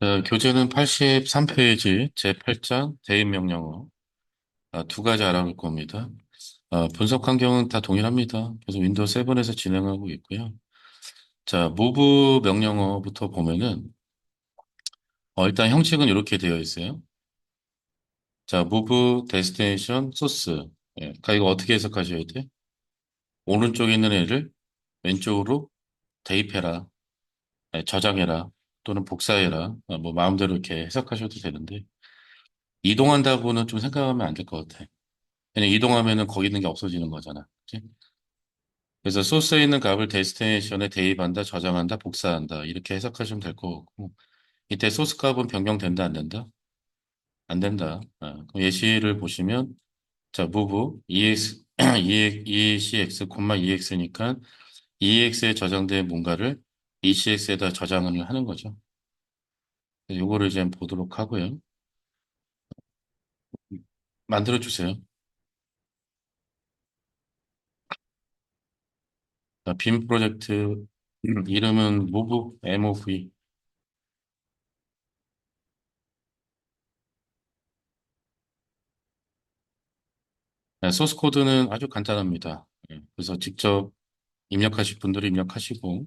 자, 교재는 83페이지 제8장 대입명령어 아, 두 가지 알아볼 겁니다. 아, 분석 환경은 다 동일합니다. 그래서 윈도우 7에서 진행하고 있고요. 자, move 명령어부터 보면은 어, 일단 형식은 이렇게 되어 있어요. 자, move destination source. 예, 그러니까 이거 어떻게 해석하셔야 돼? 오른쪽에 있는 애를 왼쪽으로 대입해라, 예, 저장해라, 또는 복사해라. 아, 뭐 마음대로 이렇게 해석하셔도 되는데 이동한다고는 좀 생각하면 안 될 것 같아. 그냥 이동하면은 거기 있는 게 없어지는 거잖아. 그치? 그래서 소스에 있는 값을 데스티네이션에 대입한다, 저장한다, 복사한다. 이렇게 해석하시면 될 것 같고. 이때 소스 값은 변경된다, 안 된다? 안 된다. 아, 예시를 보시면, 자, move ex, ECX, EX니까 EX에 저장된 뭔가를 ECX에다 저장을 하는 거죠. 요거를 이제 보도록 하고요. 만들어 주세요. 자, 빔 프로젝트 이름은 move, move. 네, 소스 코드는 아주 간단합니다. 예, 그래서 직접 입력하실 분들은 입력하시고,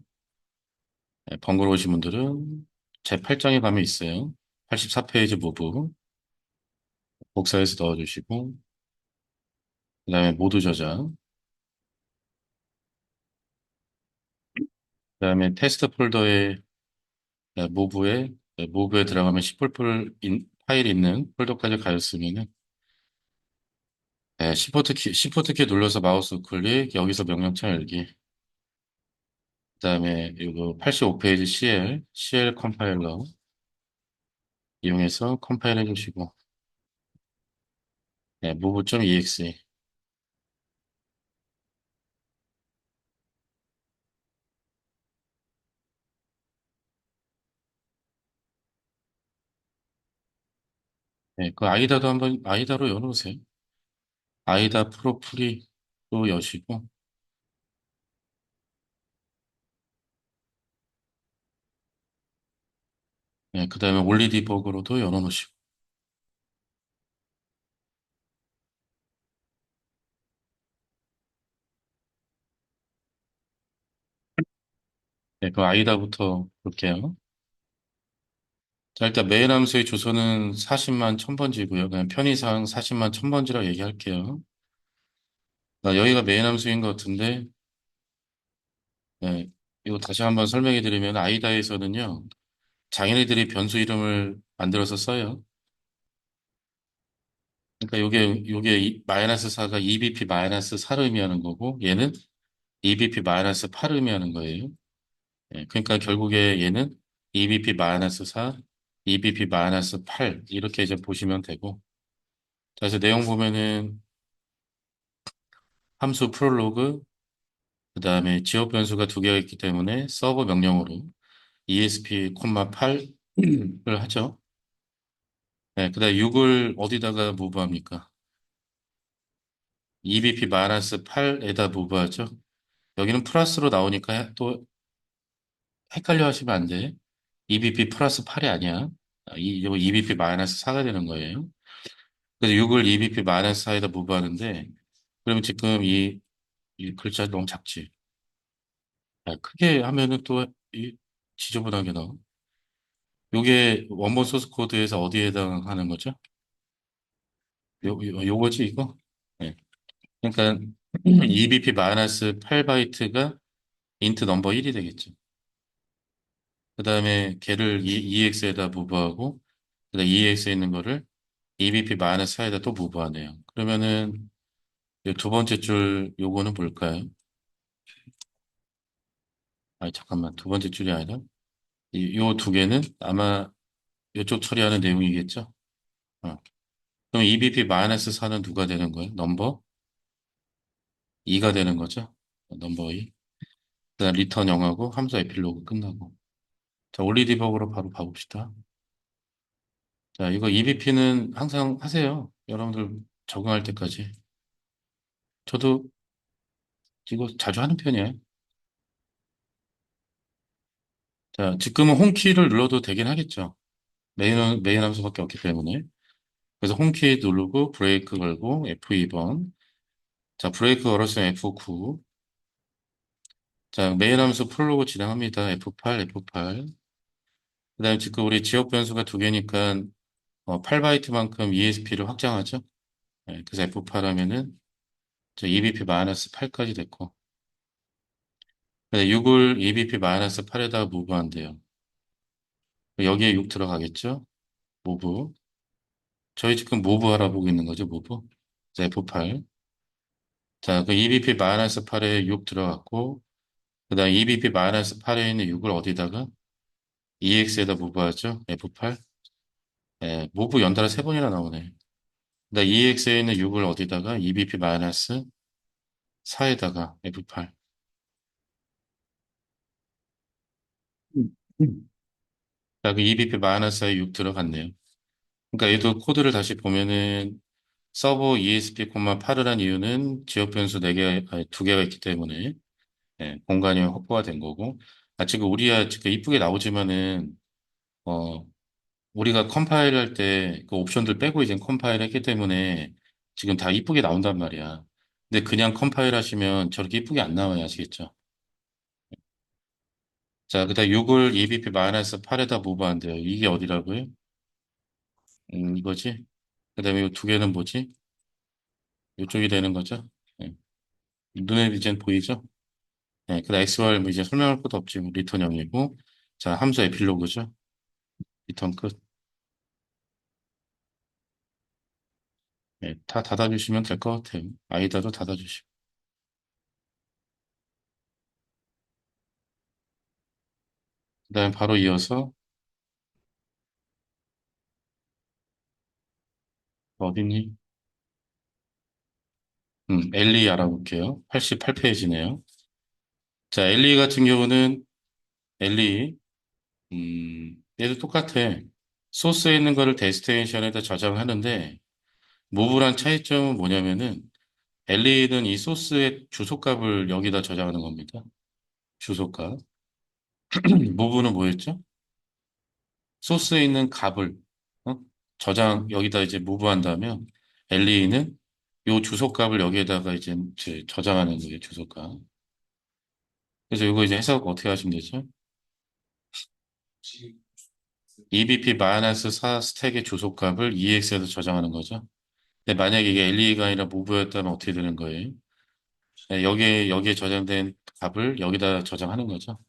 예, 번거로우신 분들은 제 8장에 가면 있어요. 84페이지 부분 복사해서 넣어주시고, 그 다음에 모두 저장, 그 다음에 테스트 폴더에, 네, 모브에, 네, 모브에 들어가면 10폴 파일 있는 폴더까지 가였으면은, 네, 시프트 키, 시프트 키 눌러서 마우스 클릭, 여기서 명령창 열기. 그 다음에 이거 85페이지 CL, CL 컴파일러 이용해서 컴파일 해주시고, 네, move.exe. 네, 그 아이다도 한번, 아이다로 열어보세요. 아이다 프로프리 또 여시고, 네, 그 다음에 올리 디버그로도 열어놓으시고, 네, 그 아이다부터 볼게요. 자, 일단 메인 함수의 주소는 40만 1000번지고요. 그냥 편의상 40만 1000번지라고 얘기할게요. 나 여기가 메인 함수인 것 같은데, 네, 이거 다시 한번 설명해 드리면 아이다에서는요, 자기네들이 변수 이름을 만들어서 써요. 그러니까 요게, 요게 이- 마이너스 4가 EBP 마이너스 4를 의미하는 거고, 얘는 EBP 마이너스 8을 의미하는 거예요. 예, 그러니까 결국에 얘는 EBP 마이너스 4, EBP 마이너스 8 이렇게 이제 보시면 되고 자, 그래서 내용 보면은 함수 프롤로그 그 다음에 지역 변수가 두 개가 있기 때문에 서버 명령어로 ESP, 8을 하죠. 네, 그 다음에 6을 어디다가 무브합니까? EBP 마이너스 8에다 무브하죠. 여기는 플러스로 나오니까 또 헷갈려 하시면 안 돼. EBP 플러스 8이 아니야. 아, 이, 이거 EBP 마이너스 4가 되는 거예요. 그래서 6을 EBP 마이너스 4에다 무브하는데, 그러면 지금 이, 이 글자 너무 작지? 아, 크게 하면은 또 이, 지저분하게 나와. 요게 원본 소스 코드에서 어디에 해당하는 거죠? 요, 요, 요거지, 이거? 네. 그러니까 EBP 마이너스 8바이트가 인트 넘버 1이 되겠죠. 그 다음에 걔를 EX에다 무브하고, 그 다음에 EX에 있는 거를 EBP 마이너스 4에다 또 무브하네요. 그러면은 이두 번째 줄 요거는 뭘까요? 아니 잠깐만 두 번째 줄이 아니라 요 두 개는 아마 이쪽 처리하는 내용이겠죠? 어. 그럼 EBP 마이너스 4는 누가 되는 거예요? 넘버 2가 되는 거죠? 넘버 2. 그다음 리턴 0하고 함수 에필로그 끝나고. 자, 올리 디버그로 바로 봐봅시다. 자, 이거 EBP는 항상 하세요. 여러분들 적응할 때까지. 저도 이거 자주 하는 편이에요. 자, 지금은 홈키를 눌러도 되긴 하겠죠. 메인, 메인 함수밖에 없기 때문에. 그래서 홈키 누르고 브레이크 걸고 F2번. 자, 브레이크 걸었으면 F9. 자, 메인 함수 풀로고 진행합니다. F8, F8. 그 다음에 지금 우리 지역 변수가 두 개니까 어, 8바이트만큼 ESP를 확장하죠. 네, 그래서 F8 하면은 저 EBP-8까지 됐고. 6을 EBP-8에다가 무브한대요. 여기에 6 들어가겠죠? 무브. 저희 지금 무브 알아보고 있는 거죠, 무브. 자, F8. 자, 그 EBP-8에 6 들어갔고, 그 다음 EBP-8에 있는 6을 어디다가? EX에다 무브하죠? F8. 예, 무브 연달아 세 번이나 나오네. 그 다음 EX에 있는 6을 어디다가? EBP-4에다가 F8. 자, 그 EBP-4에 6 들어갔네요. 그러니까 얘도 코드를 다시 보면은 서버 ESP,8을 한 이유는 지역 변수 4개, 아니 2개가 있기 때문에 예, 공간이 확보가 된 거고 아 지금 우리야 지금 이쁘게 나오지만은 어 우리가 컴파일 할 때 그 옵션들 빼고 이제 컴파일 했기 때문에 지금 다 이쁘게 나온단 말이야. 근데 그냥 컴파일 하시면 저렇게 이쁘게 안 나와요. 아시겠죠? 자, 그다음 6을 EBP-8에다 무브한대요. 이게 어디라고요? 음, 이거지? 그다음에 이 두 개는 뭐지? 이쪽이 되는 거죠? 네. 눈에 이제 보이죠? 네, 그다음 XY 뭐 이제 설명할 것도 없지. 뭐 리턴 0이고. 자, 함수 에필로그죠? 리턴 끝. 네, 다 닫아주시면 될 것 같아요. 아이다도 닫아주시고. 그 다음에 바로 이어서 어디니? 음, 엘리 알아볼게요. 88페이지네요. 자, 엘리 같은 경우는 엘리, 음, 얘도 똑같아. 소스에 있는 거를 데스티네이션에다 저장하는데, 모브란 차이점은 뭐냐면은, 엘리는 이 소스의 주소값을 여기다 저장하는 겁니다. 주소값. 모브는 뭐였죠? 소스에 있는 값을 어? 저장 여기다 이제 무브한다면 엘리는 요 주소값을 여기에다가 이제 제- 저장하는 거예요 주소값. 그래서 이거 이제 해석 어떻게 하시면 되죠? EBP-4 스택의 주소값을 EX에서 저장하는 거죠. 근데 만약에 이게 엘리가 아니라 무브였다면 어떻게 되는 거예요? 네, 여기에 여기에 저장된 값을 여기다 저장하는 거죠.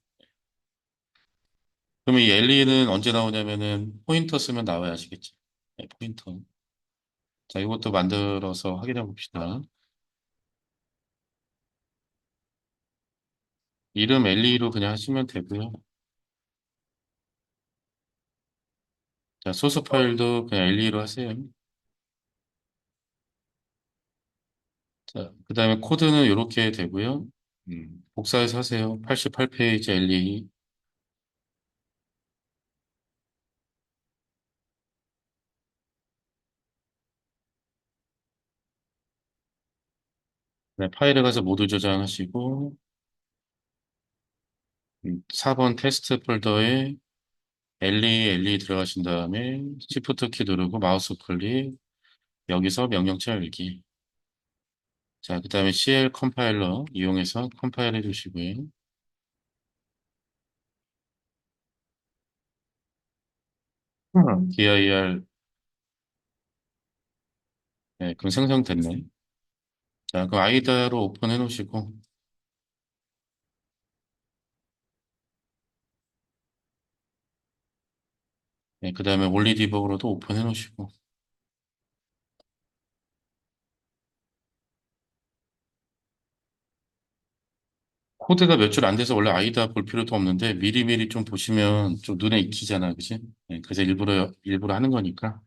그러면 이 엘리는 언제 나오냐면은 포인터 쓰면 나와야 아시겠죠? 네, 포인터. 자, 이것도 만들어서 확인해 봅시다. 이름 엘리로 그냥 하시면 되고요. 자, 소스 파일도 그냥 엘리로 하세요. 자, 그 다음에 코드는 이렇게 되고요. 음, 복사해서 하세요. 88페이지 엘 네, 파일에 가서 모두 저장하시고, 음, 4번 테스트 폴더에 엘리, 엘리 들어가신 다음에 시프트 키 누르고 마우스 클릭, 여기서 명령체 열기. 자, 그 다음에 CL 컴파일러 이용해서 컴파일 해주시고요. 음. dir, 네, 그럼 생성됐네. 자, 그럼 아이다로 오픈해 놓으시고, 네, 그 다음에 올리 디버그로도 오픈해 놓으시고, 코드가 몇 줄 안 돼서 원래 아이다 볼 필요도 없는데, 미리미리 좀 보시면 좀 눈에 익히잖아, 그지? 네, 그래서 일부러, 일부러 하는 거니까.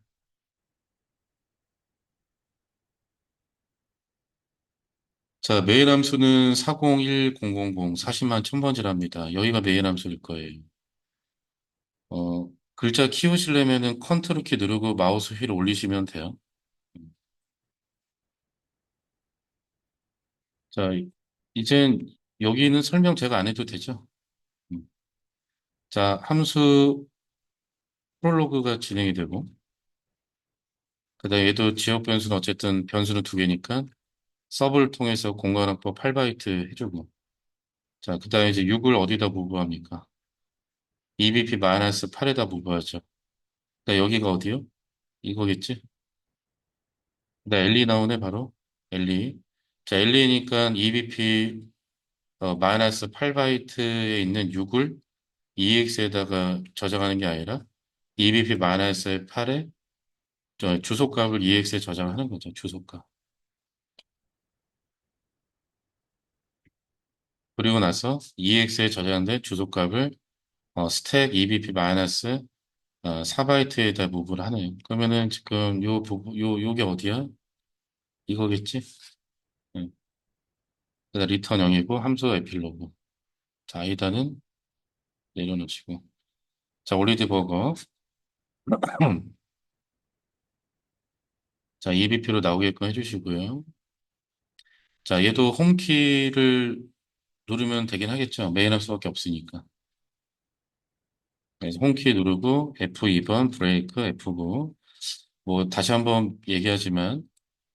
자, 메일 함수는 401000 40만 1000번지랍니다. 여기가 메일 함수일 거예요. 어, 글자 키우시려면은 컨트롤 키 누르고 마우스 휠 올리시면 돼요. 자, 이젠 여기는 설명 제가 안 해도 되죠? 음. 자, 함수 프롤로그가 진행이 되고, 그 다음에 얘도 지역 변수는 어쨌든 변수는 두 개니까 서브를 통해서 공간 확보 8바이트 해주고, 자, 그 다음에 이제 6을 어디다 무브합니까? EBP-8에다 무브하죠. 자, 여기가 어디요? 이거겠지? 나 LE 나오네, 바로. LE. 자, LE니까 EBP 어, 마이너스 8바이트에 있는 6을 EX에다가 저장하는 게 아니라 EBP 마이너스 8에 주소값을 EX에 저장하는 거죠. 주소값. 그리고 나서 EX에 저장된 주소값을 어, 스택 EBP 마이너스 어, 4바이트에다 무브를 하네요. 그러면은 지금 요 부분, 요, 요게 어디야? 이거겠지? 응. 그래서 리턴 0이고 함수 에필로그. 자, 아이다는 내려놓으시고. 자, 올리드 버거. 자, EBP로 나오게끔 해주시고요. 자, 얘도 홈키를 누르면 되긴 하겠죠. 메인 함수밖에 없으니까. 그래서 홈키 누르고 F2번 브레이크 F9. 뭐 다시 한번 얘기하지만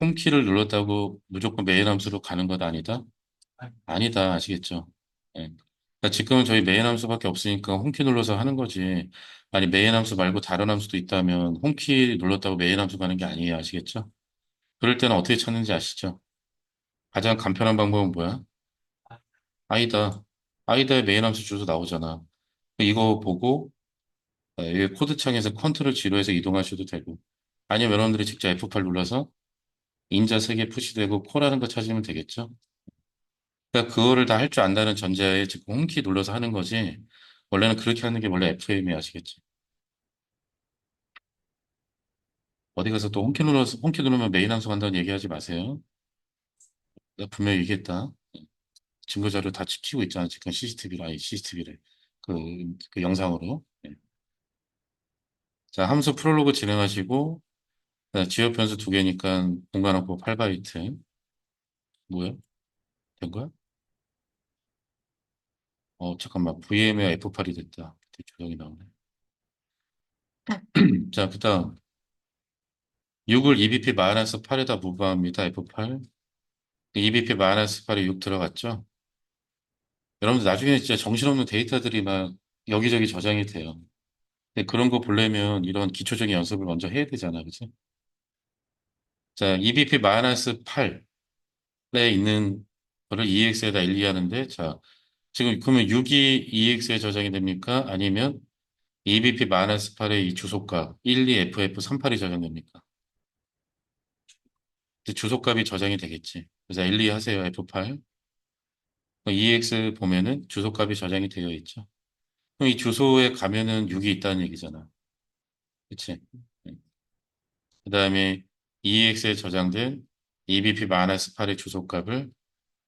홈키를 눌렀다고 무조건 메인 함수로 가는 것 아니다? 아니다. 아시겠죠? 예. 그러니까 지금은 저희 메인 함수밖에 없으니까 홈키 눌러서 하는 거지. 아니 메인 함수 말고 다른 함수도 있다면 홈키 눌렀다고 메인 함수 가는 게 아니에요. 아시겠죠? 그럴 때는 어떻게 찾는지 아시죠? 가장 간편한 방법은 뭐야? 아이다. 아이다의 메인 함수 주소 나오잖아. 이거 보고 어, 이 코드 창에서 컨트롤 G로 해서 이동하셔도 되고 아니면 여러분들이 직접 F8 눌러서 인자 3개 푸시되고 코라는 거 찾으면 되겠죠? 그러니까 그거를 다 할 줄 안다는 전제하에 지금 홈키 눌러서 하는 거지 원래는 그렇게 하는 게 원래 FM이 아시겠지? 어디 가서 또 홈키 눌러서 홈키 누르면 메인 함수 간다는 얘기하지 마세요. 내가 분명히 얘기했다. 증거 자료 다 찍히고 있잖아. 지금 CCTV로, 아니 CCTV래. 그, 그 영상으로. 네. 자, 함수 프롤로그 진행하시고, 자, 지역 변수 두 개니까 공간 확보 8바이트. 뭐야? 된 거야? 어, 잠깐만. VM의 F8이 됐다. 조정이 나오네. 자, 그 다음. 6을 EBP-8에다 무브합니다. F8. EBP-8에 6 들어갔죠? 여러분들 나중에 진짜 정신없는 데이터들이 막 여기저기 저장이 돼요. 근데 그런 거 보려면 이런 기초적인 연습을 먼저 해야 되잖아, 그치? 자, EBP-8에 있는 거를 EX에다 일리하는데, 자, 지금 그러면 6이 EX에 저장이 됩니까? 아니면 EBP-8의 이 주소값 12FF38이 저장됩니까? 주소값이 저장이 되겠지. 그래서 LE 하세요, F8. EX 보면은 주소값이 저장이 되어 있죠. 그럼 이 주소에 가면은 6이 있다는 얘기잖아. 그치? 그 다음에 EX에 저장된 EBP-8의 주소값을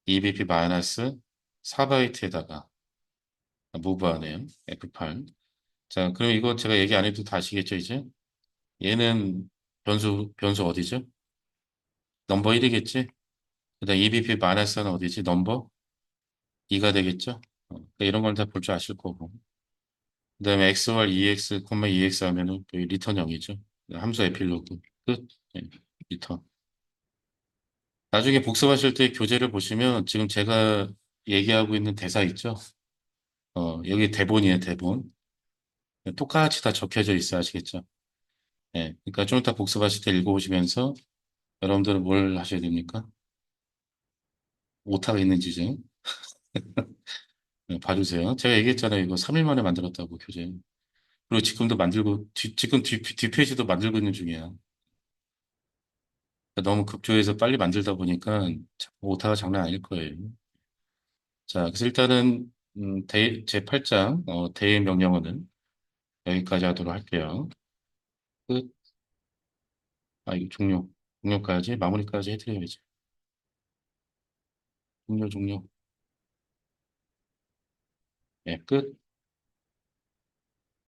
EBP-4바이트에다가 무브하네요. F8. 자, 그럼 이거 제가 얘기 안 해도 다 아시겠죠, 이제? 얘는 변수, 변수 어디죠? 넘버 1이겠지? 그 다음 EBP-는 어디지? 넘버 2가 되겠죠? 어, 그러니까 이런 걸다볼 줄 아실 거고. 그 다음에 XY, EX, 콤마 EX 하면은 리턴 0이죠. 함수 에필로그 끝. 네, 리턴. 나중에 복습하실 때 교재를 보시면 지금 제가 얘기하고 있는 대사 있죠? 어, 여기 대본이에요, 대본. 똑같이 다 적혀져 있어 아시겠죠? 네, 그러니까 좀 이따 복습하실 때 읽어보시면서 여러분들은 뭘 하셔야 됩니까? 오타가 있는지 좀 네, 봐주세요. 제가 얘기했잖아요. 이거 3일 만에 만들었다고 교재. 그리고 지금도 만들고 뒤, 지금 뒤, 뒷페이지도 만들고 있는 중이야. 그러니까 너무 급조해서 빨리 만들다 보니까 오타가 장난 아닐 거예요. 자, 그래서 일단은 음, 대, 제 8장 어, 대의 명령어는 여기까지 하도록 할게요. 끝. 아, 이거 종료. 종료까지 마무리까지 해드려야지. 종료 종료. 네, 끝.